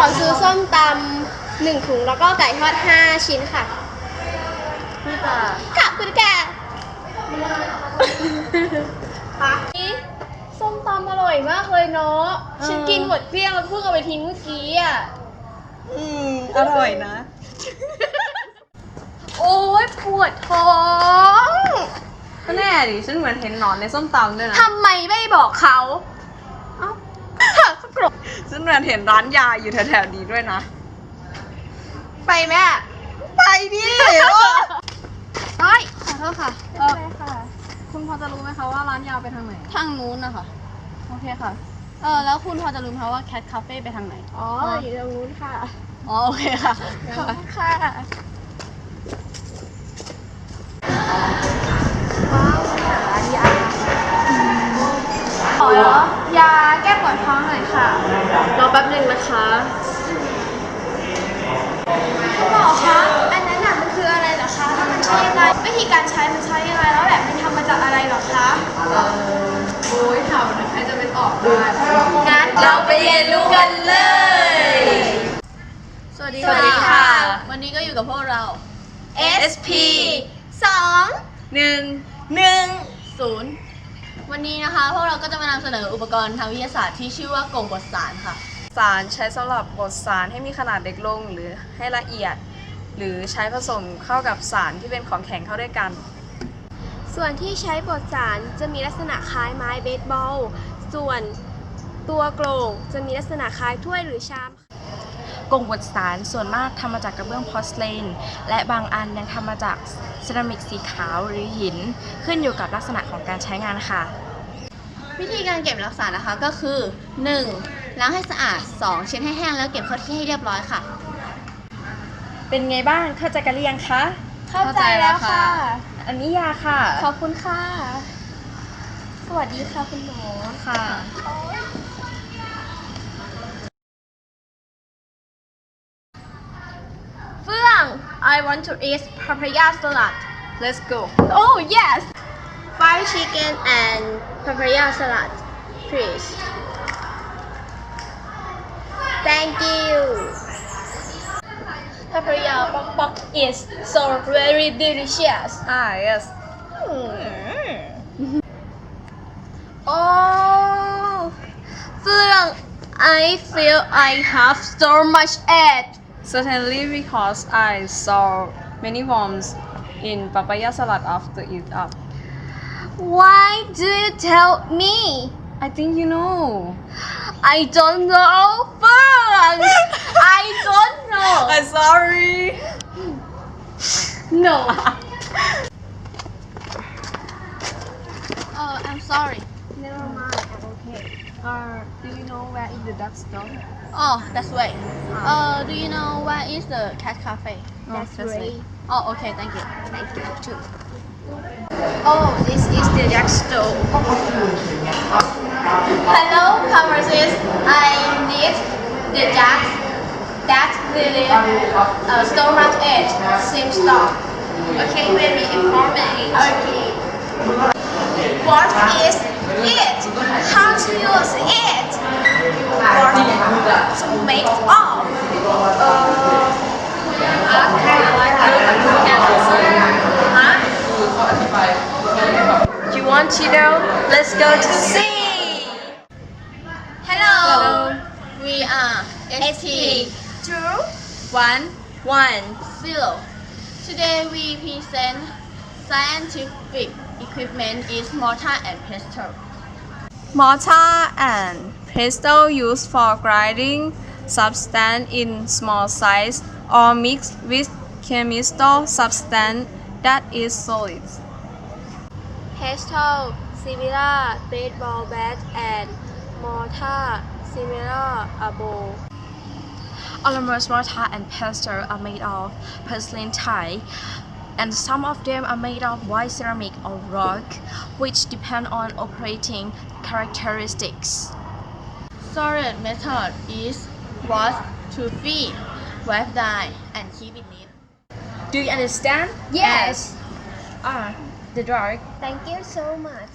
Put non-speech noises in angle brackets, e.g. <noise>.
ขอซื้อส้มตำหนึ่งถุงแล้วก็ไก่ทอดห้าชิ้นค่ะ พี่ค่ะขอบคุณค่ะส้มตำอร่อยมากเลยเนาะ ฉันกินหมดเกลี้ยงแล้วเพิ่งเอาไปทิ้งเมื่อกี้อะ อืม อร่อยนะ โอ๊ยปวดท้อง ก็แน่ดิ ฉันเหมือนเห็นหนอนในส้มตำด้วยนะ ทำไมไม่บอกเขาเอ้าเขาโกรธฉันเหมือนเห็นร้านยาอยู่แถวๆนี้ด้วยนะ ไปแม่ไปดิเฮ้ยขอโทษค่ะเออคุณพอจะรู้ไหมคะว่าร้านยาไปทางไหน ทางนู้นนะคะโอเคค่ะ เออแล้วคุณพอจะรู้ไหมคะว่าแคทคาเฟ่ไปทางไหน อ๋ออยู่ตรงนู้นค่ะ อ๋อโอเคค่ะ ขอบคุณค่ะว้าวหายาขอยาแก้ปวดท้องหน่อยค่ะ รอ แป๊บหนึ่งนะคะคุณหมอคะ อันนั้นน่ะมันคืออะไรเหรอคะแล้วมันใช้ยังไงวิธีการใช้มันใช้ยังไงแล้วแบบมันทำมาจากอะไรเหรอคะโอ้ยถามนะใครจะไปตอบได้งั้นเราไปเรียนรู้กันเลย สวัสดีสวัสดีค่ะ วันนี้ก็อยู่กับพวกเรา SP สองหนึ่งหนึ่งศูนย์วันนี้นะคะ พวกเราก็จะมานำเสนออุปกรณ์ทางวิทยาศาสตร์ที่ชื่อว่ากล่องบทสารค่ะ สารใช้สำหรับบดสารให้มีขนาดเล็กลงหรือให้ละเอียด หรือใช้ผสมเข้ากับสารที่เป็นของแข็งเข้าด้วยกัน ส่วนที่ใช้บดสารจะมีลักษณะคล้ายไม้เบสบอล ส่วนตัวโกลงจะมีลักษณะคล้ายถ้วยหรือชามกงบดสารส่วนมากทำมาจากกระเบื้องพอสเลน และบางอันยังทำมาจากเซรามิกสีขาวหรือหิน ขึ้นอยู่กับลักษณะของการใช้งานค่ะ วิธีการเก็บรักษานะคะก็คือ 1. ล้างให้สะอาด 2. เช็ดให้แห้งแล้วเก็บเข้าที่ให้เรียบร้อยค่ะ เป็นไงบ้างเข้าใจกันหรือยังคะ เข้าใจแล้วค่ะ อันนี้ยาค่ะ ขอบคุณค่ะ สวัสดีค่ะคุณหมอค่ะเฟื่อง I want to eat papaya salad let's go Oh yes fried chicken and papaya salad please Thank you. Papaya pok is so very delicious. Ah, yes. Mm. oh, Furang, I feel I have so much egg. Certainly, because I saw many worms in papaya salad after it up. Why do you tell me? I think you know. I don't know first. I don't know. I'm sorry. No. uh, <laughs> I'm sorry. Never mind. Okay. Uh, do you know where is the duck store? Oh, that's way. Ah. Uh, do you know where is the cat cafe? Oh, That's way. Oh, okay. Thank you. Thank you too. Oh, this is the duck store. <laughs> Hello pharmacist I need the duck that really uh, stomach ache same stop Okay very important Okay What is it? How to use it? What to make of? Huh? you want to know let's go to see Hello. We are ST two one one zero. Today we present scientific equipment is mortar and pestle. Mortar and pestle used for grinding substance in small size or mixed with chemical substance that is solid. Pestle similar baseball bat and mortar similar a bowl. Almost mortar and pestle are made of porcelain tile, and some of them are made of white ceramic or rock, which depend on operating characteristics. Solid method is wash to feed, wipe dye, and keep it neat. Do you understand? Yes. Ah, the dark. Thank you so much.